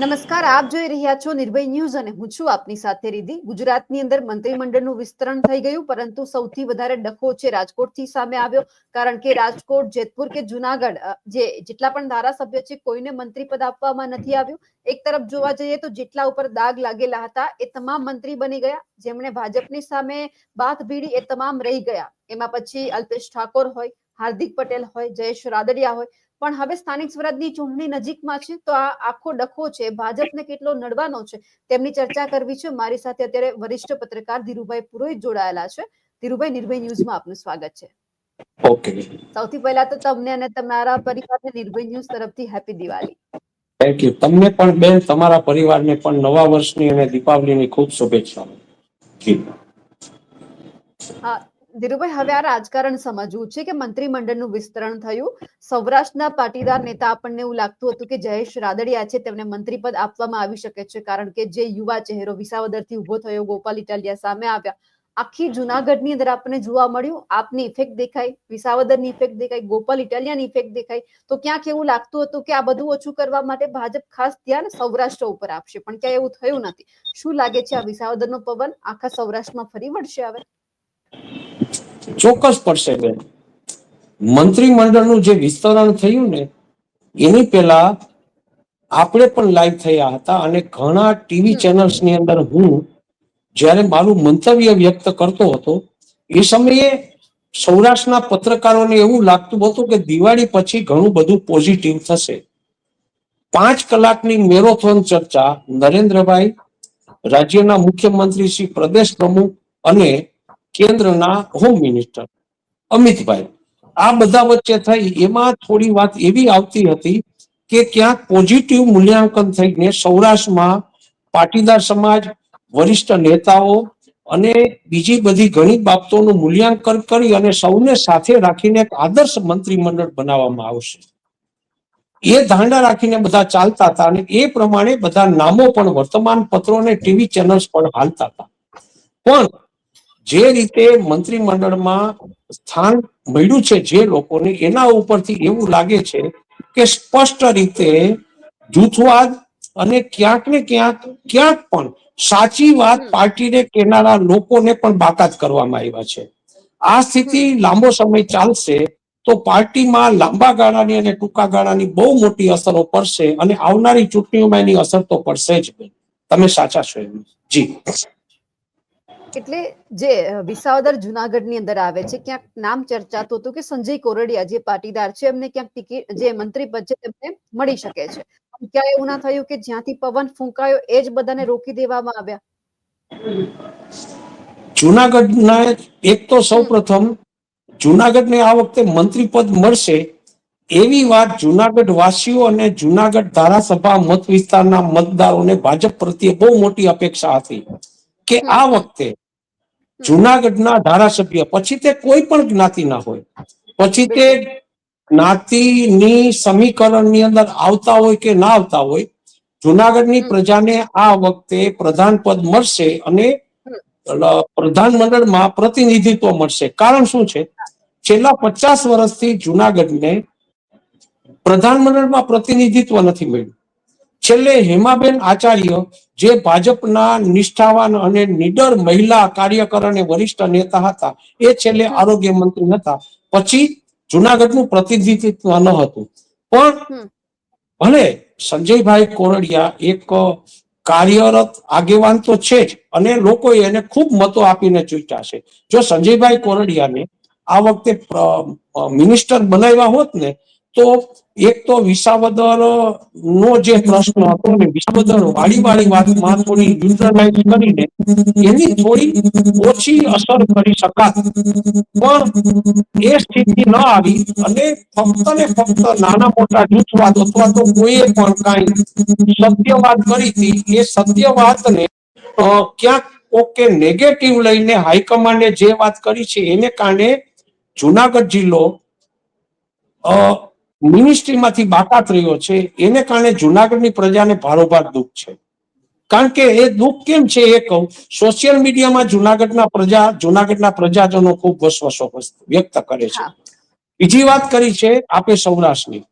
નમસ્કાર, આપ જોઈ રહ્યા છો નિર્ભય ન્યૂઝ અને હું છું આપની સાથે રીધિ ગુજરાતની અંદર મંત્રીમંડળનું વિસ્તરણ થઈ ગયું, પરંતુ સૌથી વધારે ડખો છે રાજકોટથી સામે આવ્યો, કારણ કે રાજકોટ, જેતપુર કે જુનાગઢ જે જેટલા પણ ધારાસભ્ય છે, કોઈને મંત્રી પદ આપવામાં નથી આવ્યું. એક તરફ જોવા જઈએ તો જેટલા ઉપર દાગ લાગેલા હતા, એ તમામ મંત્રી બની ગયા. જેમણે ભાજપની સામે બાથ ભીડી, એ તમામ રહી ગયા. એમાં પછી અલ્પેશ ઠાકોર હોય, હાર્દિક પટેલ હોય, જયેશ રાદડિયા હોય પણ હવે સ્થાનિક સ્વરાજની ચૂંટણી નજીકમાં છે તો આ આખો ડખો છે ભાજપને કેટલો નડવાનો છે તેમની ચર્ચા કરવી છે. મારી સાથે અત્યારે વરિષ્ઠ પત્રકાર ધીરુભાઈ પુરોહિત જોડાયેલા છે. ધીરુભાઈ નિર્ભય ન્યૂઝમાં આપનું સ્વાગત છે. ઓકે. સૌથી પહેલા તો તમને અને તમારા પરિવારને નિર્ભય ન્યૂઝ તરફથી હેપી દિવાળી. થેન્ક યુ તમને પણ બેન તમારા પરિવારને પણ નવા વર્ષની અને દીપાવલીની ખૂબ શુભેચ્છાઓ. જી. હા ધીરુભાઈ, હવે આ રાજકારણ સમજવું છે કે મંત્રીમંડળનું વિસ્તરણ થયું? સૌરાષ્ટ્રના પાટીદાર નેતા આપણને એવું લાગતું હતું કે જયેશ રાદડિયા છે, તેમને મંત્રી પદ આપવામાં આવી શકે છે, કારણ કે જે યુવા ચહેરો વિસાવદરથી ઊભો થયો, ગોપાલ ઇટાલિયા સામે આવ્યા. આખી જુનાગઢની અંદર આપણને જોવા મળ્યું, આપની ઇફેક્ટ દેખાય વિસાવદરની ઇફેક્ટ દેખાય ગોપાલ ઇટાલિયાની ઇફેક્ટ દેખાય તો ક્યાંક એવું લાગતું હતું કે આ બધું ઓછું કરવા માટે ભાજપ ખાસ ધ્યાન સૌરાષ્ટ્ર ઉપર આપશે, પણ ક્યાં એવું થયું નથી. શું લાગે છે આ વિસાવદરનો પવન? આખા સૌરાષ્ટ્રમાં ફરી વળશે હવે? ચોક્કસ પડશે બેન. મંત્રીમંડળનું જે વિસ્તરણ થયું ને, એની પહેલા આપણે પણ લાઈવ થયા હતા અને ઘણા ટીવી ચેનલ્સની અંદર હું જ્યારે મારું મંતવ્ય વ્યક્ત કરતો હતો, એ સમયે સૌરાષ્ટ્રના પત્રકારોને એવું લાગતું હતું કે દિવાળી પછી ઘણું બધું પોઝિટિવ થશે. પાંચ કલાકની મેરોથોન ચર્ચા નરેન્દ્રભાઈ, રાજ્યના મુખ્યમંત્રી શ્રી પ્રદેશ પ્રમુખ અને કેન્દ્રના હોમ મિનિસ્ટર અમિતભાઈ. આ બધા વચ્ચે થઈ, એમાં થોડી વાત એવી આવતી હતી કે ક્યાંક પોઝિટિવ મૂલ્યાંકન થઈને સૌરાષ્ટ્રમાં પાટીદાર સમાજ, વરિષ્ઠ નેતાઓ અને બીજી બધી ઘણી બાબતોનું મૂલ્યાંકન કરી અને સૌને સાથે રાખીને એક આદર્શ મંત્રીમંડળ બનાવવામાં આવશે. એ ધારણા રાખીને બધા ચાલતા હતા અને એ પ્રમાણે બધા નામો પણ વર્તમાન પત્રો અને ટીવી ચેનલ્સ પણ હાલતા હતા. પણ જે રીતે મંત્રીમંડળમાં સ્થાન મળ્યું છે જે લોકોને એના ઉપરથી એવું લાગે છે કે સ્પષ્ટ રીતે જૂથવાદ અને ક્યાંક ને ક્યાંક ક્યાંક પણ સાચી વાત પાર્ટીને કેનારા લોકોને પણ બાકાત કરવામાં આવ્યા છે. આ સ્થિતિ લાંબો સમય ચાલશે તો પાર્ટીમાં લાંબા ગાળાની અને ટૂંકા ગાળાની બહુ મોટી અસરો પડશે અને આવનારી ચૂંટણીઓમાં એની અસર તો પડશે જ. તમે સાચા છો એમ. જી. એટલે જે વિસાવદર જુનાગઢની અંદર આવે છે, ક્યાંક નામ ચર્ચાતું હતું કે સંજય કોરડિયા જે પાટીદાર છે, એમને ક્યાંક ટિકિટ, જે મંત્રી પદ છે તેમને મળી શકે છે. ક્યાં એવું ના થયું કે જ્યાંથી પવન ફૂંકાયો, એ જ બધાને રોકી દેવામાં આવ્યા. જુનાગઢના એક તો સૌ પ્રથમ, જુનાગઢને આ વખતે મંત્રી પદ મળશે એવી વાત જુનાગઢ વાસીઓ અને જુનાગઢ ધારાસભા મત વિસ્તારના મતદારોને ભાજપ પ્રત્યે બહુ મોટી અપેક્ષા હતી. કે આ વખતે જુનાગઢના ધારાસભ્ય પછી તે કોઈ પણ જ્ઞાતિના હોય પછી તે જ્ઞાતિની સમીકરણની અંદર આવતા હોય કે ના આવતા હોય જુનાગઢની પ્રજાને આ વખતે પ્રધાન પદ મળશે અને પ્રધાનમંડળમાં પ્રતિનિધિત્વ મળશે. કારણ શું છે? છેલ્લા પચાસ વર્ષથી જુનાગઢને પ્રધાનમંડળમાં પ્રતિનિધિત્વ નથી મળ્યું. છેલ્લે હેમાબેન આચાર્ય જે ભાજપના નિષ્ઠાવાન અને નિડર મહિલા કાર્યકર અને વરિષ્ઠ નેતા હતા એ છેલ્લે આરોગ્ય મંત્રી હતા પછી જુનાગઢનું પ્રતિનિધિત્વ ન હતું. પણ ભલે સંજયભાઈ કોરડિયા એક કાર્યરત આગેવાન તો છે જ અને લોકોએ એને ખૂબ મતો આપીને ચૂંટ્યા છે. જો સંજયભાઈ કોરડિયાને આ વખતે મિનિસ્ટર બનાવ્યા હોત ને તો એક તો વિસાવદર નો જે પ્રશ્ન હતો ને, વિસાવદર વાળી વાળી વાત થોડી neutralize કરીને એની થોડી ઓછી અસર કરી શકાત પણ એ સ્થિતિ ન આવી અને ફક્ત ને ફક્ત નાના મોટા જૂથવાદ અથવા તો કોઈએ પણ કાંઈ સત્ય વાત કરી હતી, એ સત્ય વાતને ક્યાંક ઓકે નેગેટિવ લઈને હાઈકમાન્ડે જે વાત કરી છે, એને કારણે જુનાગઢ જિલ્લો મિનિસ્ટ્રીમાંથી બાકાત રહ્યો છે એને કારણે જુનાગઢની પ્રજાને ભારોભાર દુઃખ છે. કારણ કે એ દુઃખ કેમ છે એ કહું સોશિયલ મીડિયામાં જુનાગઢના પ્રજા જુનાગઢના પ્રજાજનો ખૂબ વસવસો વ્યક્ત કરે છે. બીજી વાત કરી છે આપે સૌરાષ્ટ્રની.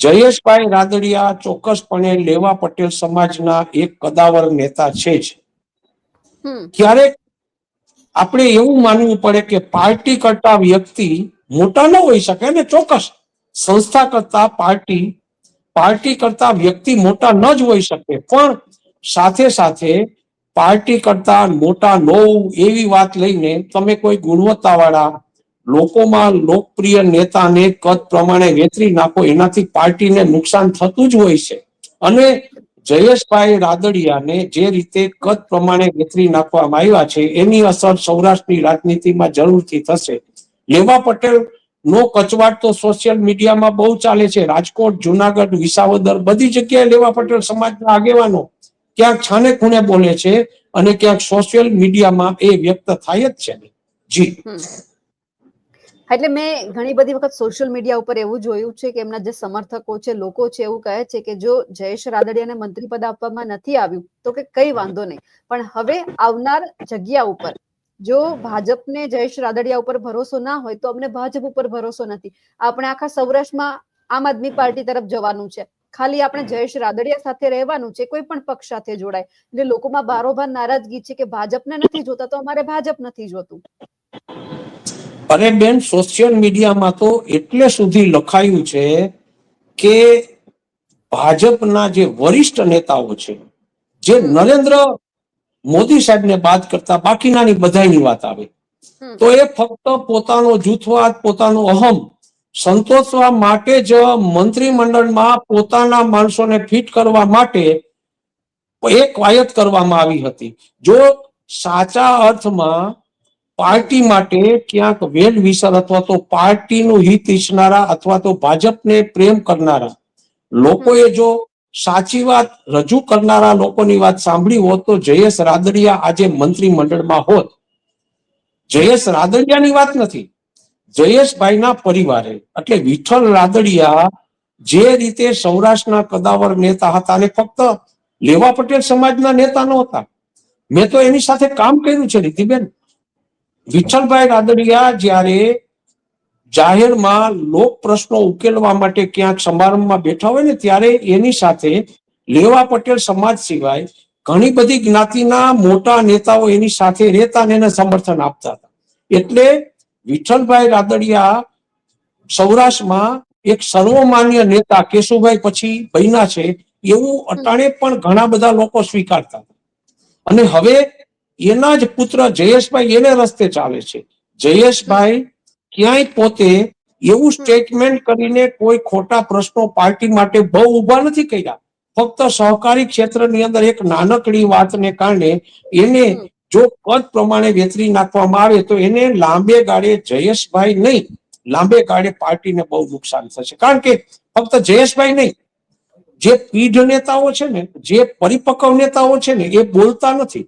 જયેશભાઈ રાદડિયા ચોક્કસપણે લેવા પટેલ સમાજના એક કદાવર નેતા છે જ. ક્યારેક આપણે એવું માનવું પડે કે પાર્ટી કરતા વ્યક્તિ મોટા ન હોઈ શકે ને ચોક્કસ. સંસ્થા કરતા પાર્ટી પાર્ટી કરતા વ્યક્તિ મોટા ન જ હોઈ શકે, પણ સાથે સાથે પાર્ટી કરતા મોટા ન એવી વાત લઈને તમે કોઈ ગુણવત્તાવાળા, લોકોમાં લોકપ્રિય નેતાને કદ પ્રમાણે વેતરી નાખો, એનાથી પાર્ટીને નુકસાન થતું જ હોય છે. અને જયેશભાઈ રાદડિયાને જે રીતે કદ પ્રમાણે વેતરી નાખવામાં આવ્યા છે, એની અસર સૌરાષ્ટ્રની રાજનીતિમાં જરૂરથી થશે. લેવા પટેલ નો કચવાટ તો સોશિયલ મીડિયામાં બહુ ચાલે છે. રાજકોટ, જુનાગઢ, વિસાવદર બધી જગ્યાએ લેવા પટેલ સમાજના આગેવાનો ક્યાંક છાને ખૂણે બોલે છે અને ક્યાંક સોશિયલ મીડિયામાં એ વ્યક્ત થાય જ છે. જી. એટલે મેં ઘણી બધી વખત સોશિયલ મીડિયા ઉપર એવું જોયું છે કે એમના જે સમર્થકો છે, લોકો છે, એવું કહે છે કે જો જયેશ રાદડિયાને મંત્રી પદ આપવામાં નથી આવ્યું, તો કે કઈ વાંધો નહીં. પણ હવે આવનાર જગ્યા ઉપર જો ભાજપને જયેશ રાદડિયા ઉપર ભરોસો ના હોય તો અમને ભાજપ ઉપર ભરોસો નથી. આપણે આખા સૌરાષ્ટ્રમાં આમ આદમી પાર્ટી તરફ જવાનું છે. ખાલી આપણે જયેશ રાદડિયા સાથે રહેવાનું છે, કોઈ પણ પક્ષ સાથે જોડાય. એટલે લોકોમાં બારોબાર નારાજગી છે કે ભાજપને નથી જોતા તો અમારે ભાજપ નથી જોતું. અરે બેન સોશિયલ મીડિયામાં તો એટલે સુધી લખાયું છે કે ભાજપના જે વરિષ્ઠ નેતાઓ છે, જે નરેન્દ્ર મોદી સાહેબને બાદ કરતા બાકીનાની બધાની વાત આવે. તો એ ફક્ત પોતાનો જૂથવાદ પોતાનો અહમ સંતોષવા માટે જ મંત્રીમંડળમાં પોતાના માણસોને ફિટ કરવા માટે એક કવાયત કરવામાં આવી હતી. જો સાચા અર્થમાં પાર્ટી માટે ક્યાંક વેલ વિસર અથવા તો પાર્ટીનું હિત ઈચ્છનારા અથવા તો ભાજપને પ્રેમ કરનારા લોકોએ જો સાચી વાત રજૂ કરનારા લોકોની વાત સાંભળી હોત તો જયેશ રાદડિયા આજે મંત્રીમંડળમાં હોત. જયેશ રાદડિયાની વાત નથી. જયેશભાઈના પરિવારે, એટલે વિઠ્ઠલ રાદડિયા જે રીતે સૌરાષ્ટ્રના કદાવર નેતા હતા અને ફક્ત લેવા પટેલ સમાજના નેતા નહોતા. મેં તો એની સાથે કામ કર્યું છે, રીતિબેન. વિઠ્ઠલભાઈ રાદડિયા જ્યારે જાહેરમાં લોક પ્રશ્નો ઉકેલવા માટે ક્યાંક સમારંભમાં બેઠા હોય ને ત્યારે એની સાથે લેવા પટેલ સમાજ સિવાય ઘણી બધી જ્ઞાતિના મોટા નેતાઓ એની સાથે રહેતા અને એને સમર્થન આપતા હતા. એટલે વિઠ્ઠલભાઈ રાદડિયા સૌરાષ્ટ્રમાં એક સર્વમાન્ય નેતા કેશુભાઈ પછી બન્યા છે એવું અટાણે પણ ઘણા બધા લોકો સ્વીકારતા હતા. અને હવે એના જ પુત્ર જયેશભાઈ એને રસ્તે ચાલે છે. જયેશભાઈ ક્યાંય પોતે એવું સ્ટેટમેન્ટ કરીને કોઈ ખોટા પ્રશ્નો પાર્ટી માટે બહુ ઊભા નથી કર્યા. ફક્ત સહકારી ક્ષેત્રની અંદર એક નાનકડી વાતને કારણે એને જો કદ પ્રમાણે વેતરી નાખવામાં આવે તો એને લાંબે ગાળે જયેશભાઈ નહીં. લાંબે ગાળે પાર્ટીને બહુ નુકસાન થશે. કારણ કે ફક્ત જયેશભાઈ નહીં. જે પીઢ નેતાઓ છે ને જે પરિપક્વ નેતાઓ છે ને એ બોલતા નથી.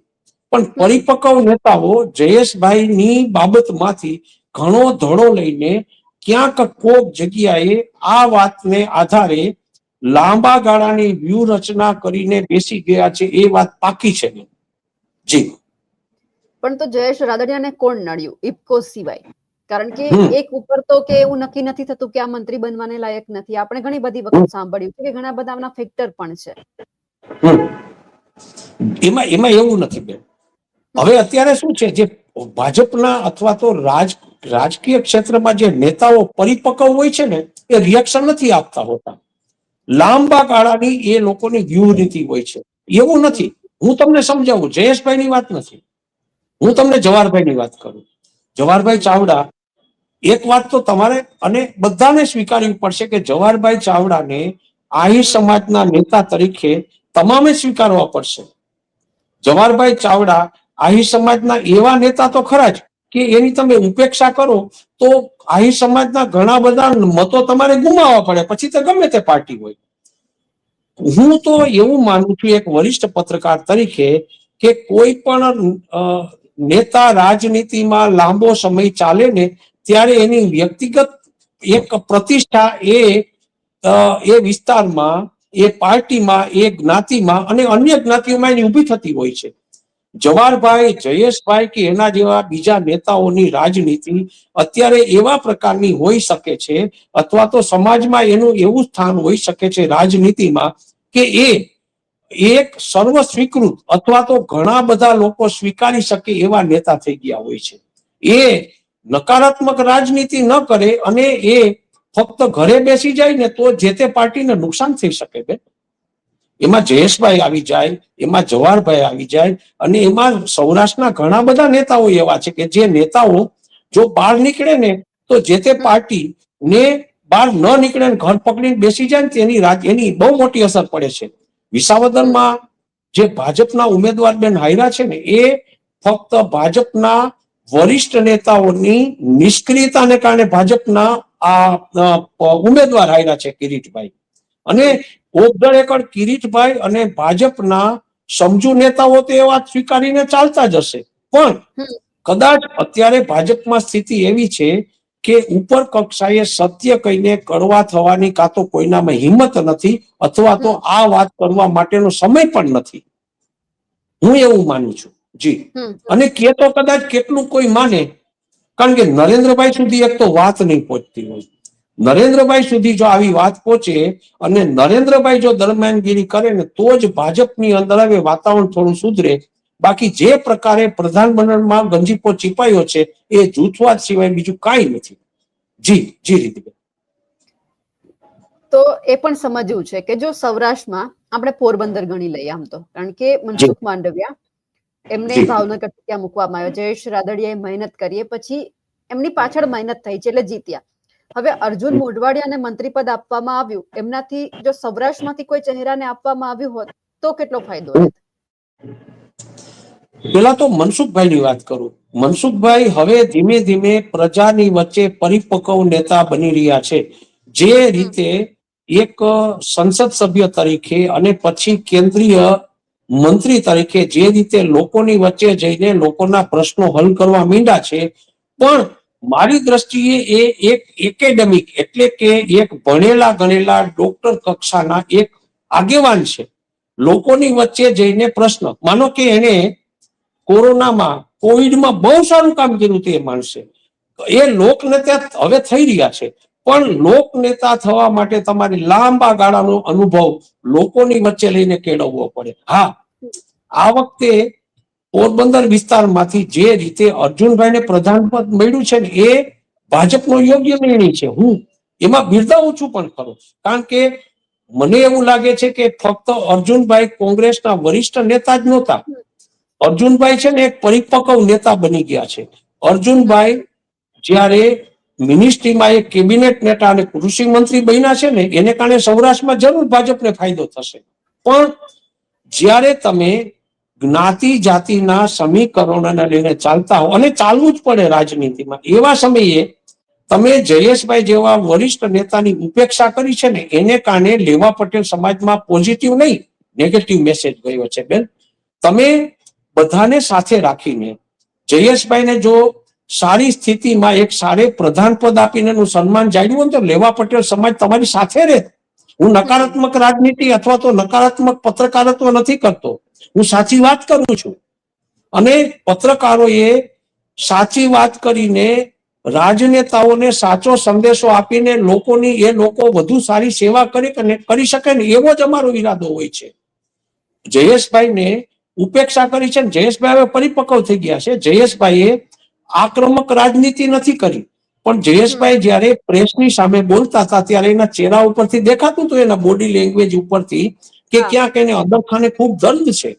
પણ પરિપક્વ નેતાઓ જયેશભાઈની બાબતમાંથી ઘણો ધડો લઈને ક્યાંક કોક જગ્યાએ આ વાતને આધારે લાંબા ગાળાની વ્યૂહરચના કરીને બેસી ગયા છે એ વાત પાકી છે. જી. પણ તો જયેશ રાદડિયાને કોણ નડ્યું? ઇફકો સિવાય. કારણ કે એક ઉપર તો કે એવું નક્કી નથી થતું કે આ મંત્રી બનવાને લાયક નથી. આપણે ઘણી બધી વખત સાંભળ્યું છે કે ઘણા બધા આમના ફેક્ટર પણ છે. એમાં એમાં એવું નથી બેન. હવે અત્યારે શું છે? જે ભાજપના અથવા તો રાજ રાજકીય ક્ષેત્રમાં જે નેતાઓ પરિપક્વ હોય છે ને, એ રિએક્શન નથી આપતા હોતા. લાંબા ગાળાની એ લોકોની વ્યૂહનીતિ હોય છે. એવું નથી. હું તમને સમજાવું, જયેશભાઈની વાત નથી. હું તમને જવાહરભાઈની વાત કરું. જવાહરભાઈ ચાવડા, એક વાત તો તમારે અને બધાને સ્વીકારવી પડશે કે જવાહરભાઈ ચાવડાને આહી સમાજના નેતા તરીકે તમામે સ્વીકારવા પડશે. જવાહરભાઈ ચાવડા આહી સમાજના એવા નેતા તો ખરા જ કે એની તમે ઉપેક્ષા કરો, તો આહી સમાજના ઘણા બધા મતો તમારે ગુમાવવા પડે. પછી તો ગમે તે પાર્ટી હોય. હું તો એવું માનું છું, એક વરિષ્ઠ પત્રકાર તરીકે, કે કોઈ પણ નેતા રાજનીતિમાં લાંબો સમય ચાલે ને, ત્યારે એની વ્યક્તિગત એક પ્રતિષ્ઠા એ એ વિસ્તારમાં, એ પાર્ટીમાં, એ જ્ઞાતિમાં અને અન્ય જ્ઞાતિઓમાં એની ઊભી થતી હોય છે. જવાહરભાઈ, જયેશભાઈ કે એના જેવા બીજા નેતાઓની રાજનીતિ અત્યારે એવા પ્રકારની હોઈ શકે છે અથવા તો સમાજમાં એનું એવું સ્થાન હોઈ શકે છે રાજનીતિમાં કે એ એક સર્વ સ્વીકૃત અથવા તો ઘણા બધા લોકો સ્વીકારી શકે એવા નેતા થઈ ગયા હોય છે. એ નકારાત્મક રાજનીતિ ન કરે અને એ ફક્ત ઘરે બેસી જાય ને તો જે તે પાર્ટીને નુકસાન થઈ શકે બેન એમાં જયેશભાઈ આવી જાય, એમાં જવાહરભાઈ આવી જાય અને એમાં સૌરાષ્ટ્રના ઘણા બધા નેતાઓ એવા છે કે જે નેતાઓ જો બહાર નીકળે ને, તો જે તે પાર્ટી ને બહાર ન નીકળે ને ઘર પકડીને બેસી જાય ને તેની રાજ, એની બહુ મોટી અસર પડે છે. વિસાવદરમાં જે ભાજપના ઉમેદવાર બેન હાયરા છે ને, એ ફક્ત ભાજપના વરિષ્ઠ નેતાઓની નિષ્ક્રિયતાને કારણે ભાજપના આ ઉમેદવાર હાયરા છે કિરીટભાઈ. અને ઓગળ કિરીટભાઈ અને ભાજપના સમજુ નેતાઓ તો એ વાત સ્વીકારીને ચાલતા જ હશે. પણ કદાચ અત્યારે ભાજપમાં સ્થિતિ એવી છે કે ઉપર કક્ષાએ સત્ય કહીને કડવા થવાની કાં તો કોઈનામાં હિંમત નથી અથવા તો આ વાત કરવા માટેનો સમય પણ નથી. હું એવું માનું છું. જી. અને કે તો કદાચ કેટલું કોઈ માને. કારણ કે નરેન્દ્રભાઈ સુધી એક તો વાત નહીં પહોંચતી હોય. નરેન્દ્રભાઈ સુધી જો આવી વાત પહોંચે અને નરેન્દ્રભાઈ જો દરમિયાનગીરી કરે ને તો જ ભાજપની અંદર હવે વાતાવરણ થોડું સુધરે. બાકી જે પ્રકારે પ્રધાનમંડળમાં ગંજીપો ચીપાયો છે એ જૂથવાદ સિવાય બીજું કાંઈ નથી. જી જી રીતિબેન તો એ પણ સમજવું છે કે જો સૌરાષ્ટ્રમાં આપણે પોરબંદર ગણી લઈએ આમ તો. કારણ કે મનસુખ માંડવિયા એમને ભાવનગર ત્યાં મૂકવામાં આવ્યો જયેશ રાદડિયાએ મહેનત કરીએ પછી એમની પાછળ મહેનત થઈ છે એટલે જીત્યા. હવે અર્જુન મોઢવાડિયાને મંત્રી પદ આપવામાં આવ્યું, એમનાથી જો સૌરાષ્ટ્રમાંથી કોઈ ચહેરાને આપવામાં આવ્યું હોત, તો કેટલો ફાયદો હોત? પેલા તો મનસુખભાઈ ની વાત કરું. મનસુખભાઈ હવે ધીમે ધીમે પ્રજાની વચ્ચે પરિપક્વ નેતા બની રહ્યા છે. જે રીતે એક સંસદ સભ્ય તરીકે અને પછી કેન્દ્રીય મંત્રી તરીકે જે રીતે લોકોની વચ્ચે જઈને લોકોના પ્રશ્નો હલ કરવા માંડ્યા છે, પણ મારી દ્રષ્ટિએ એ એક એકેડેમિક એટલે કે એક ભણેલા ગણેલા ડોક્ટર કક્ષાના એક આગેવાન છે. લોકોની વચ્ચે જઈને પ્રશ્ન. માનો કે એને કોરોનામાં, કોવિડમાં બહુ સારું કામ કર્યું તે માણસે. એ લોકનેતા હવે થઈ રહ્યા છે. પણ લોકનેતા થવા માટે તમારે લાંબા ગાળાનો અનુભવ લોકોની વચ્ચે લઈને કેળવવો પડે. હા, આ વખતે પોરબંદર વિસ્તારમાંથી જે રીતે અર્જુનભાઈને પ્રધાન પદ મળ્યું છે એ ભાજપનો યોગ્ય નિર્ણય છે. હું એમાં બિરદાવું છું પણ ખરો. કારણ કે મને એવું લાગે છે કે ફક્ત અર્જુનભાઈ કોંગ્રેસના વરિષ્ઠ નેતા જ નહોતા. અર્જુનભાઈ છે ને એક પરિપક્વ નેતા બની ગયા છે. અર્જુનભાઈ જ્યારે મિનિસ્ટ્રીમાં એક કેબિનેટ નેતા અને કૃષિ મંત્રી બન્યા છે ને એને કારણે સૌરાષ્ટ્રમાં જરૂર ભાજપને ફાયદો થશે. પણ જ્યારે તમે જ્ઞાતિ જાતિના સમીકરણોને લઈને ચાલતા હો. અને ચાલવું જ પડે રાજનીતિમાં. એવા સમયે તમે જયેશભાઈ જેવા વરિષ્ઠ નેતાની ઉપેક્ષા કરી છે ને, એને કારણે લેવા પટેલ સમાજમાં પોઝિટિવ નહીં નેગેટિવ મેસેજ ગયો છે. બેન, તમે બધાને સાથે રાખીને જયેશભાઈને જો સારી સ્થિતિમાં એક સારે પ્રધાન પદ આપીને એનું સન્માન જાળવ્યું તો લેવા પટેલ સમાજ તમારી સાથે રહે હું નકારાત્મક રાજનીતિ અથવા તો નકારાત્મક પત્રકારત્વ નથી કરતો. હું સાચી વાત કરું છું. અને પત્રકારોએ સાચી વાત કરીને રાજનેતાઓને સાચો સંદેશો આપીને લોકોની એ લોકો વધુ સારી સેવા કરી કરી શકે ને એવો જ અમારો ઈરાદો હોય છે. જયેશભાઈને ઉપેક્ષા કરી છે જયેશભાઈ હવે પરિપક્વ થઈ ગયા છે. જયેશભાઈએ આક્રમક રાજનીતિ નથી કરી. પણ જયેશભાઈ જ્યારે પ્રેસની સામે બોલતા હતા ત્યારે એના ચહેરા ઉપરથી દેખાતું હતું એના બોડી લેંગ્વેજ ઉપરથી કે ક્યાંક એને અંદરખાને ખૂબ દર્દ છે.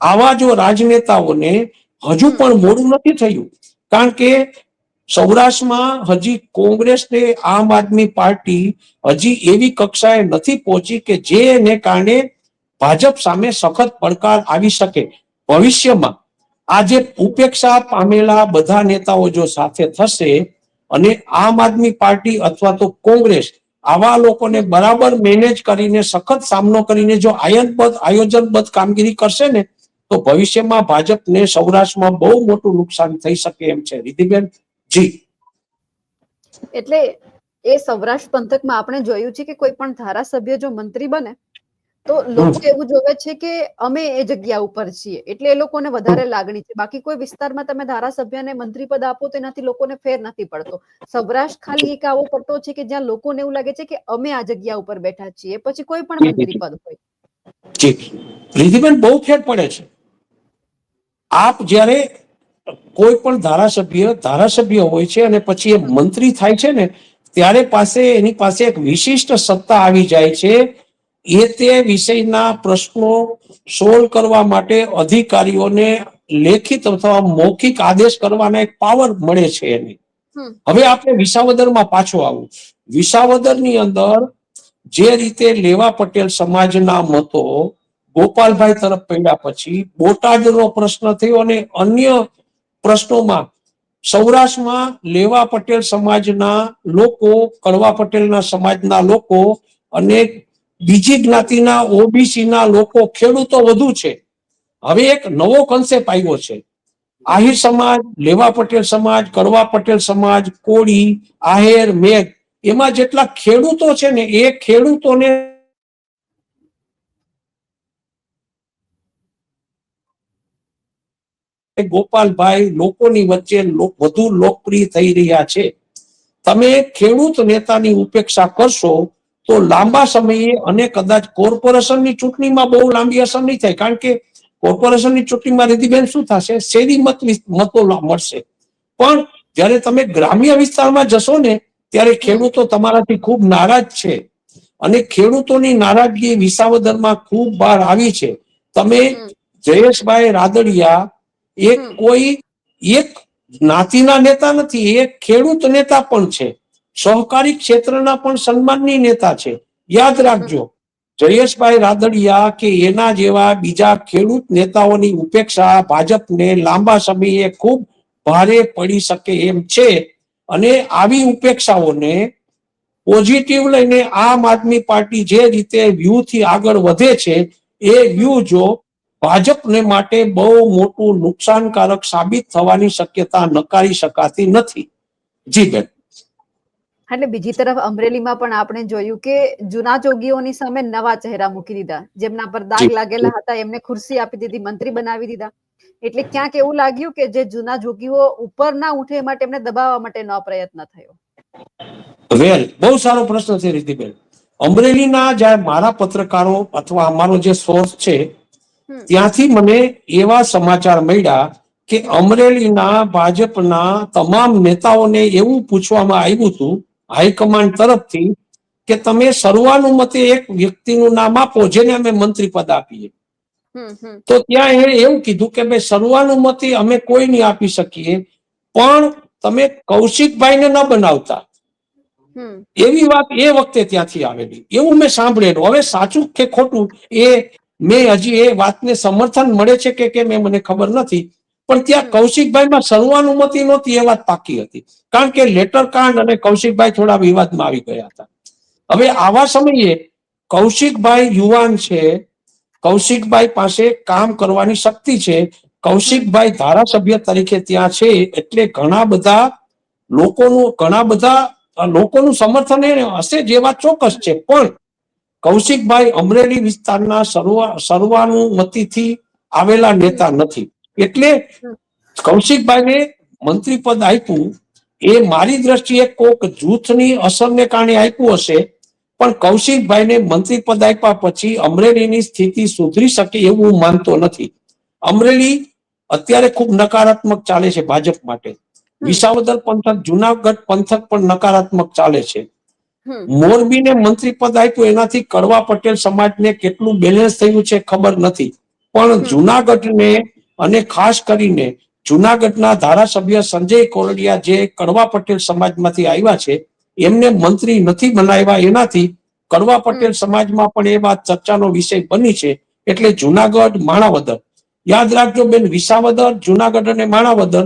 આવા જો રાજનેતાઓને હજુ પણ મોડું નથી થયું કારણ કે સૌરાષ્ટ્રમાં હજી કોંગ્રેસ ને આમ આદમી પાર્ટી હજી એવી કક્ષાએ નથી પહોંચી કે જેને કારણે ભાજપ સામે સખત પડકાર આવી શકે ભવિષ્યમાં. આજે ઉપેક્ષા પામેલા બધા નેતાઓ જો સાથે થશે અને આમ આદમી પાર્ટી અથવા તો કોંગ્રેસ આવા લોકોને બરાબર મેનેજ કરીને સખત સામનો કરીને જો આયનબદ્ધ આયોજનબદ્ધ કામગીરી કરશે ને, તો ભવિષ્યમાં ભાજપને સૌરાષ્ટ્રમાં બહુ મોટું નુકસાન થઈ શકે એમ છે. રિધિબેન જી. એટલે એ સૌરાષ્ટ્ર પંથકમાં આપણે જોયું છે કે કોઈ પણ ધારાસભ્ય જો મંત્રી બને તો લોકો એવું જોવે છે કે અમે એ જગ્યા ઉપર છીએ એટલે એ લોકોને વધારે લાગણી છે. બાકી કોઈ વિસ્તારમાં તમે ધારાસભ્યને મંત્રી પદ આપો તો એનાથી લોકોને ફેર નથી પડતો. સૌરાષ્ટ્ર ખાલી એક આવો પડતો છે કે જ્યાં લોકોને એવું લાગે છે કે અમે આ જગ્યા ઉપર બેઠા છીએ પછી કોઈ પણ મંત્રી પદ હોય. જી. રિધિબેન બહુ ફેર પડે છે. આપ જ્યારે કોઈ પણ ધારાસભ્ય ધારાસભ્ય હોય છે અને પછી એ મંત્રી થાય છે ને ત્યારે પાસે એની પાસે એક વિશિષ્ટ સત્તા આવી જાય છે એ તે વિષયના પ્રશ્નો સોલ્વ કરવા માટે અધિકારીઓને લેખિત અથવા મૌખિક આદેશ કરવાના એક પાવર મળે છે એને. હવે આપણે વિસાવદરમાં પાછો આવું. વિસાવદરની અંદર જે રીતે લેવા પટેલ સમાજના મતો ગોપાલભાઈ તરફ પડ્યા પછી બોટાદનો પ્રશ્ન થયો અને અન્ય પ્રશ્નોમાં સૌરાષ્ટ્રમાં લેવા પટેલ સમાજના લોકો કડવા પટેલના સમાજના લોકો અને બીજી જ્ઞાતિના ઓબીસી ના લોકો ખેડૂતો વધુ છે. હવે એક નવો કોન્સેપ્ટ આવ્યો છે. આહિર સમાજ, લેવા પટેલ સમાજ, કરવા પટેલ સમાજ, કોળી, આહેર, મેઘ, એમાં જેટલા ખેડૂતો છે ને, એ ખેડૂતોને ગોપાલભાઈ લોકોની વચ્ચે વધુ લોકપ્રિય થઈ રહ્યા છે. તમે ખેડૂત નેતાની ઉપેક્ષા કરશો તો લાંબા સમયે અને કદાચ કોર્પોરેશનની ચૂંટણીમાં બહુ લાંબી અસર નહીં થાય. કારણ કે કોર્પોરેશનની ચૂંટણીમાં રીતિબેન શું થશે? શેરી મત મતો મળશે. પણ જ્યારે તમે ગ્રામ્ય વિસ્તારમાં જશો ને ત્યારે ખેડૂતો તમારાથી ખૂબ નારાજ છે. અને ખેડૂતોની નારાજગી વિસાવદરમાં ખૂબ બહાર આવી છે. તમે જયેશભાઈ રાદડિયા એક કોઈ એક જ્ઞાતિના નેતા નથી એ ખેડૂત નેતા પણ છે. સહકારી ક્ષેત્રના પણ સન્માનની નેતા છે. યાદ રાખજો, જયેશભાઈ રાદડિયા કે એના જેવા બીજા ખેડૂત નેતાઓની ઉપેક્ષા ભાજપને લાંબા સમયે ખૂબ ભારે પડી શકે એમ છે અને આવી ઉપેક્ષાઓને પોઝિટિવ લઈને આમ આદમી પાર્ટી જે રીતે વ્યૂ થી આગળ વધે છે, એ વ્યૂ જો ભાજપને માટે બહુ મોટું નુકસાનકારક સાબિત થવાની શક્યતા નકારી શકાતી નથી. જી બેન. એટલે બીજી તરફ અમરેલીમાં પણ આપણે જોયું કે જૂના જોગીઓની સામે નવા ચહેરા મૂકી દીધા. જેમના પર દાગ લાગેલા હતા એમને ખુરશી આપી દીધી મંત્રી બનાવી દીધા. એટલે ક્યાંક એવું લાગ્યું કે જે જૂના જોગીઓ ઉપર ના ઉઠે એ માટે એમને દબાવવા માટેનો પ્રયત્ન થયો. વેલ બહુ સારો પ્રશ્ન છે રીતિબેન અમરેલીના જ્યારે મારા પત્રકારો અથવા અમારો જે સોર્સ છે ત્યાંથી મને એવા સમાચાર મળ્યા કે અમરેલીના ભાજપના તમામ નેતાઓને એવું પૂછવામાં આવ્યું હતું હાઈકમાન્ડ તરફથી કે તમે સર્વાનુમતે એક વ્યક્તિનું નામ આપો જેને અમે મંત્રી પદ આપીએ. તો ત્યાં એ એવું કીધું કે ભાઈ સર્વાનુમતિ અમે કોઈ નહીં આપી શકીએ પણ તમે કૌશિકભાઈને ન બનાવતા. એવી વાત એ વખતે ત્યાંથી આવેલી. એવું મેં સાંભળેલું. હવે સાચું કે ખોટું એ મેં હજી એ વાતને સમર્થન મળે છે કે કેમ એ મને ખબર નથી. પણ ત્યાં કૌશિકભાઈમાં સર્વાનુમતિ નહોતી એ વાત પાકી હતી. કારણ કે લેટર કાંડ અને કૌશિકભાઈ થોડા વિવાદમાં આવી ગયા હતા. હવે આવા સમયે કૌશિકભાઈ યુવાન છે કૌશિકભાઈ પાસે કામ કરવાની શક્તિ છે કૌશિકભાઈ ધારાસભ્ય તરીકે ત્યાં છે એટલે ઘણા બધા લોકોનું ઘણા બધા લોકોનું સમર્થન એને હશે જે વાત ચોક્કસ છે. પણ કૌશિકભાઈ અમરેલી વિસ્તારના સર્વા સર્વાનુમતિથી આવેલા નેતા નથી. એટલે કૌશિકભાઈને મંત્રી પદ આપ્યું. એ મારી દ્રષ્ટિએ કોક જૂથની અસરને કારણે આપ્યું હશે પણ કૌશિકભાઈને મંત્રી પદ આપ્યા પછી અમરેલીની સ્થિતિ સુધરી શકે એવું હું માનતો નથી. અમરેલી અત્યારે ખૂબ નકારાત્મક ચાલે છે ભાજપ માટે. વિસાવદર પંથક જુનાગઢ પંથક પણ નકારાત્મક ચાલે છે. મોરબીને મંત્રી પદ આપ્યું એનાથી કડવા પટેલ સમાજને કેટલું બેલેન્સ થયું છે ખબર નથી. પણ જુનાગઢ જુનાગઢને અને ખાસ કરીને જુનાગઢના ધારાસભ્ય સંજય કોરડિયા જે કડવા પટેલ સમાજમાંથી આવ્યા છે એમને મંત્રી નથી બનાવ્યા એનાથી કડવા પટેલ સમાજમાં પણ એ વાત ચર્ચાનો વિષય બની છે એટલે જુનાગઢ માણાવદર. યાદ રાખજો બેન વિસાવદર જુનાગઢ અને માણાવદર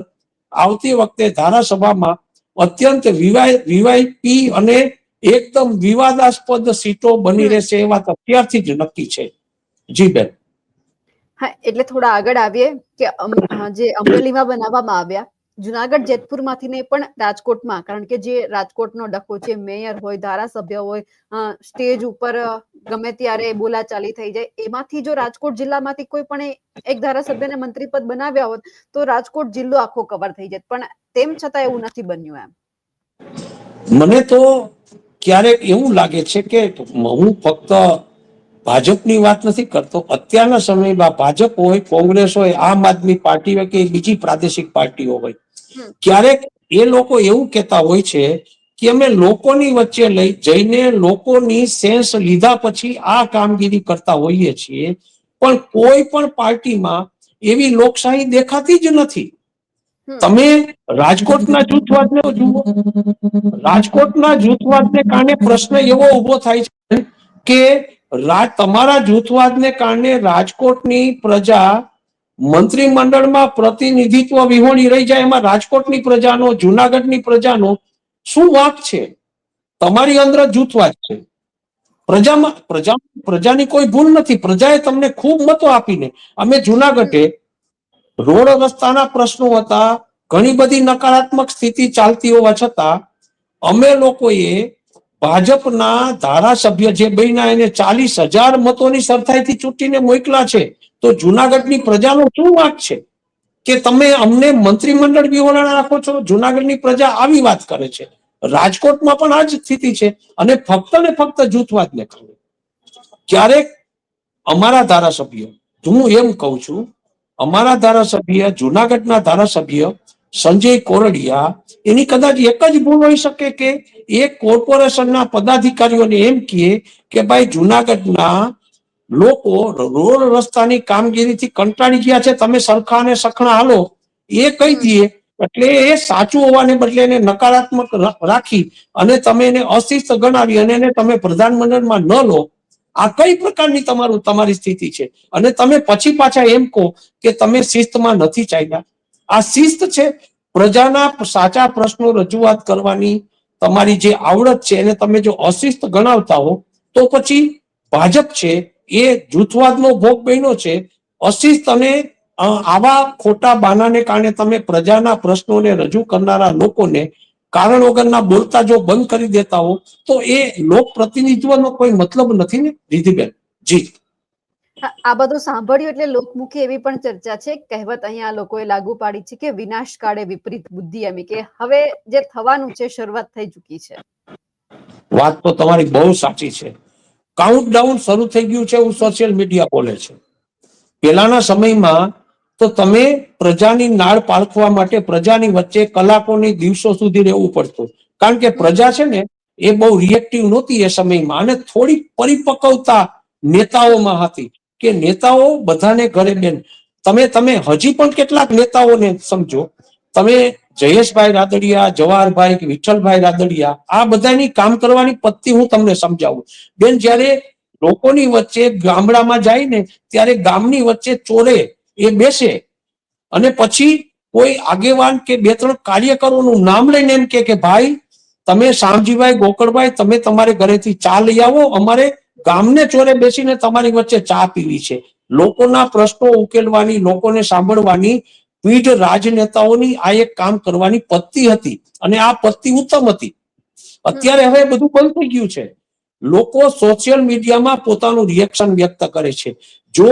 આવતી વખતે ધારાસભામાં અત્યંત વિવાય વિવાયપી અને એકદમ વિવાદાસ્પદ સીટો બની રહેશે એ વાત અત્યારથી જ નક્કી છે. જી બેન. હા એટલે થોડા આગળ આવીએ કે જે અમરેલીમાં બનાવવામાં આવ્યા. જુનાગઢ જેતપુરમાંથી નહીં પણ રાજકોટમાં. કારણ કે જે રાજકોટનો ડખો છે મેયર હોય ધારાસભ્ય હોય સ્ટેજ ઉપર ગમે ત્યારે બોલાચાલી થઈ જાય. એમાંથી જો રાજકોટ જિલ્લામાંથી કોઈ પણ એક ધારાસભ્યને મંત્રી પદ બનાવ્યા હોત તો રાજકોટ જિલ્લો આખો કવર થઈ જાય પણ તેમ છતાં એવું નથી બન્યું એમ. મને તો ક્યારેક એવું લાગે છે કે હું ફક્ત ભાજપની વાત નથી કરતો. અત્યારના સમયમાં ભાજપ હોય કોંગ્રેસ હોય આમ આદમી પાર્ટી હોય કે બીજી પ્રાદેશિક પાર્ટીઓ હોય. ક્યારેક એ લોકો એવું કહેતા હોય છે કે અમે લોકોની વચ્ચે લઈ જઈને લોકોની સેન્સ લીધા પછી આ કામગીરી કરતા હોઈએ છીએ. પણ કોઈ પણ પાર્ટીમાં એવી લોકશાહી દેખાતી જ નથી. તમે રાજકોટના જૂથવાદને જુઓ. રાજકોટના જૂથવાદને કારણે પ્રશ્ન એવો ઊભો થાય છે કે રા- તમારા જૂથવાદને કારણે રાજકોટની પ્રજા મંત્રીમંડળમાં પ્રતિનિધિત્વ વિહોણી રહી જાય. એમાં રાજકોટની પ્રજાનો, જુનાગઢની પ્રજાનો શું વાંક છે? તમારી અંદર જૂથવાદ છે. પ્રજામાં પ્રજા પ્રજાની કોઈ ભૂલ નથી. પ્રજાએ તમને ખૂબ મતો આપીને અમે જુનાગઢે રોડ રસ્તાના પ્રશ્નો હતા, ઘણી બધી નકારાત્મક સ્થિતિ ચાલતી હોવા છતાં અમે લોકોએ ભાજપના ધારાસભ્ય જે બન્યા એને ચાલીસ હજાર મતોની સરથાઈથી ચૂંટીને મોકલા છે. તો જુનાગઢની પ્રજાનો શું વાંક છે? કે તમે અમને મંત્રીમંડળ વિહોણા રાખો છો, જુનાગઢની પ્રજા આવી વાત કરે છે. રાજકોટમાં પણ આ જ સ્થિતિ છે અને ફક્ત ને ફક્ત જૂથવાદને કારણે ક્યારેક અમારા ધારાસભ્ય, હું એમ કહું છું, અમારા ધારાસભ્ય, જુનાગઢના ધારાસભ્ય સંજય કોરડિયા એની કદાચ એક જ ભૂલ હોઈ શકે કે એ કોર્પોરેશનના પદાધિકારીઓને એમ કહે કે ભાઈ જુનાગઢના લોકો રોડ રસ્તાની કામગીરીથી કંટાળી ગયા છે તમે સરખા અને સખણા હાલો. એ કહી દઈએ એટલે એ સાચું હોવાને બદલે એને નકારાત્મક રાખી અને તમે એને અશિસ્ત ગણાવી અને એને તમે પ્રધાનમંડળમાં ન લો. આ કઈ પ્રકારની તમારું તમારી સ્થિતિ છે? અને તમે પછી પાછા એમ કહો કે તમે શિસ્તમાં નથી ચાલ્યા. આ શિસ્ત છે. પ્રજાના સાચા પ્રશ્નો રજૂઆત કરવાની તમારી જે આવડત છે, એને તમે જો અશિસ્ત ગણાવતા હો, તો પછી ભાજપ છે એ જૂથવાદનો ભોગ બન્યો છે. અશિસ્ત અને આવા ખોટા બાનાને કારણે તમે પ્રજાના પ્રશ્નોને રજૂ કરનારા લોકોને કારણ વગરના બોલતા જો બંધ કરી દેતા હો, તો એ લોક પ્રતિનિધિત્વનો કોઈ મતલબ નથી ને, રીધિબેન? જી. આ બધું સાંભળ્યું એટલે લોકમુખી એવી પણ ચર્ચા છે, કહેવત અહીંયા લોકોએ લાગુ પાડી છે કે વિનાશ કાળે વિપરીત બુદ્ધિ એમ. કે હવે જે થવાનું છે, શરૂઆત થઈ ચૂકી છે. વાત તો તમારી બહુ સાચી છે. કાઉન્ટડાઉન શરૂ થઈ ગયું છે એવું સોશિયલ મીડિયા બોલે છે. પહેલાના સમયમાં તો તમે પ્રજાની નાળ પાળખવા માટે પ્રજાની વચ્ચે કલાકોની દિવસો સુધી રહેવું પડતું. કારણ કે પ્રજા છે ને, એ બહુ રિએક્ટિવ નહોતી એ સમયમાં અને થોડી પરિપક્વતા નેતાઓમાં હતી. કે નેતાઓ બધાને ઘરે બેન, તમે તમે હજી પણ કેટલાક નેતાઓને સમજો. તમે જયેશભાઈ રાદડિયા, જવાહરભાઈ કે વિઠ્ઠલભાઈ રાદડિયા, આ બધાની કામ કરવાની પત્તી હું તમને સમજાવું. બેન, જ્યારે લોકોની વચ્ચે ગામડામાં જાય ને, ત્યારે ગામની વચ્ચે ચોરે એ બેસે. અને પછી કોઈ આગેવાન કે બે, ત્રણ કાર્યકરોનું નામ લઈને એમ કે, ભાઈ, તમે શામજીભાઈ ગોકળભાઈ, તમે તમારે ઘરેથી ચા લઈ આવો, અમારે ગામને ચોરે બેસીને તમારી વચ્ચે ચા પીવી છે. લોકોના પ્રશ્નો ઉકેલવાની, લોકોને સાંભળવાની, પીઢ રાજનેતાઓની આ એક કામ કરવાની પત્તી હતી અને આ પત્તી ઉત્તમ હતી. અત્યારે હવે બધું બંધ થઈ ગયું છે. લોકો સોશિયલ મીડિયામાં પોતાનું રિએક્શન વ્યક્ત કરે છે. જો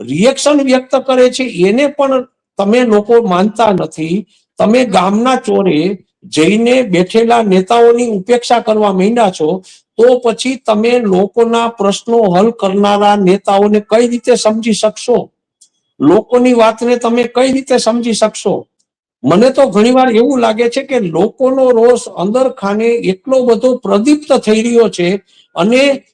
રિએક્શન વ્યક્ત કરે છે, એને પણ તમે લોકો માનતા નથી. તમે ગામના ચોરે જઈને બેઠેલા નેતાઓની ઉપેક્ષા કરવા માંડ્યા છો તો પછી તમે લોકોના પ્રશ્નો હલ કરનારા નેતાઓને કઈ રીતે સમજી શકશો? લોકોની વાતને તમે કઈ રીતે સમજી શકશો? મને તો ઘણીવાર એવું લાગે છે કે લોકોનો રોષ અંદર ખાને એટલો બધો પ્રદીપ્ત થઈ રહ્યો છે અને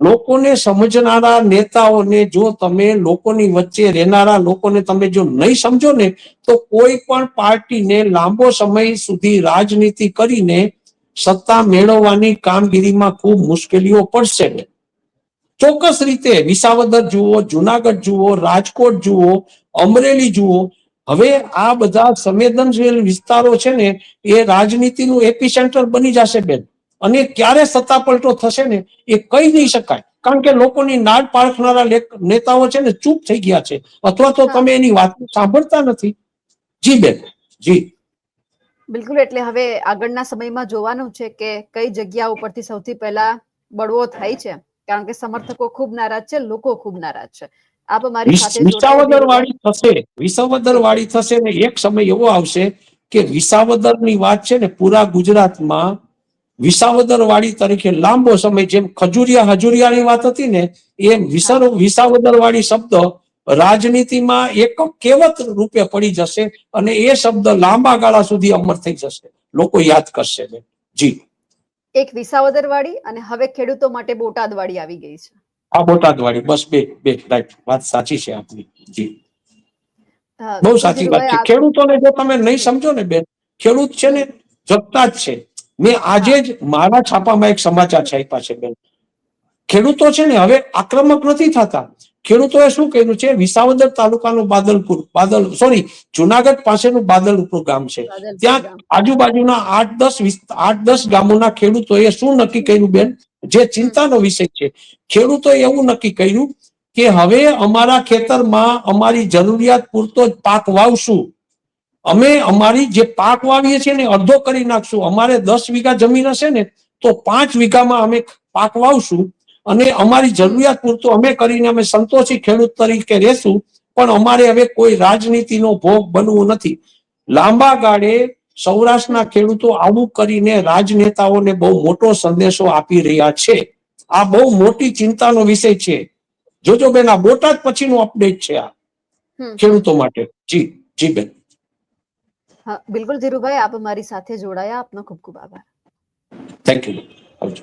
લોકોને સમજનારા નેતાઓને જો તમે લોકોની વચ્ચે રહેનારા લોકોને તમે જો નહીં સમજો ને, તો કોઈ પણ પાર્ટીને લાંબો સમય સુધી રાજનીતિ કરીને સત્તા મેળવવાની કામગીરીમાં ખૂબ મુશ્કેલીઓ પડશે ચોક્કસ રીતે વિસાવદર જુઓ, જુનાગઢ જુઓ, રાજકોટ જુઓ, અમરેલી જુઓ. હવે આ બધા સંવેદનશીલ વિસ્તારો છે ને, એ રાજનીતિનું એપિસેન્ટર બની જશે બેન. અને ક્યારે સત્તા પલટો થશે ને, એ કહી નહીં શકાય. કારણ કે લોકોની નાડ પાળખનારા લેક- નેતાઓ છે ને, ચૂપ થઈ ગયા છે. અથવા તો તમે એની વાત સાંભળતા નથી. જી બેન, જી. બિલકુલ એટલે હવે આગળના સમયમાં જોવાનું છે કે કઈ જગ્યા ઉપરથી સૌથી પહેલા બળવો થાય છે. કારણ કે સમર્થકો ખૂબ નારાજ છે લોકો ખૂબ નારાજ છે. આપ અમારી સાથે વિસાવદર વાળી થશે. વિસાવદર વાળી થશે ને એક સમય એવો આવશે કે વિસાવદરની વાત છે ને પૂરા ગુજરાતમાં વિસાવદર વાળી તરીકે લાંબો સમય જેમ ખજુરિયા હજુરિયાની વાત હતી ને એમ વિસર વિસાવદર વાળી શબ્દ રાજનીતિમાં એક કેવત રૂપે પડી જશે અને એ શબ્દ લાંબા ગાળા સુધી અમર થઈ જશે. લોકો યાદ કરશે જી. એક વિસાવદર વાળી અને હવે ખેડૂતો માટે બોટાદ વાળી આવી ગઈ છે. આ બોટાદ વાળી બસ બે બે રાઈટ. વાત સાચી છે આપની. જી. બહુ સાચી વાત છે. ખેડૂતોને જો તમે નહીં સમજો ને બેન ખેડૂત છે ને જગતા જ છે. મેં આજે જ મારા છાપામાં એક સમાચાર છાપ્યા છે બેન. ખેડૂતો છે ને હવે આક્રમક નથી થતા. ખેડૂતોએ શું કર્યું છે? વિસાવદર તાલુકાનું બાદલપુર બાદલ સોરી જુનાગઢ પાસેનું બાદલપુર ગામ છે. ત્યાં આજુબાજુના આઠ દસ આઠ દસ ગામોના ખેડૂતોએ શું નક્કી કર્યું બેન? જે ચિંતાનો વિષય છે. ખેડૂતોએ એવું નક્કી કર્યું કે હવે અમારા ખેતરમાં અમારી જરૂરિયાત પૂરતો જ પાક વાવશું. અમે અમારી જે પાક વાવીએ છીએ ને અડધો કરી નાખશું. અમારે દસ વીઘા જમીન હશે ને તો પાંચ વીઘામાં અમે પાક વાવશું. અને અમારી જરૂરિયાત પૂરતું અમે કરીને અમે સંતોષી ખેડૂત તરીકે રહેશું પણ અમારે હવે કોઈ રાજનીતિનો ભોગ બનવું નથી. લાંબા ગાળે સૌરાષ્ટ્રના ખેડૂતો આવું કરીને રાજનેતાઓને બહુ મોટો સંદેશો આપી રહ્યા છે. આ બહુ મોટી ચિંતાનો વિષય છે. જોજો બેન આ બોટાદ પછીનું અપડેટ છે આ ખેડૂતો માટે. જી જી બેન. હા, બિલકુલ ધીરુભાઈ આપ અમારી સાથે જોડાયા. આપનો ખૂબ ખૂબ આભાર. થેન્ક યુ આવજો.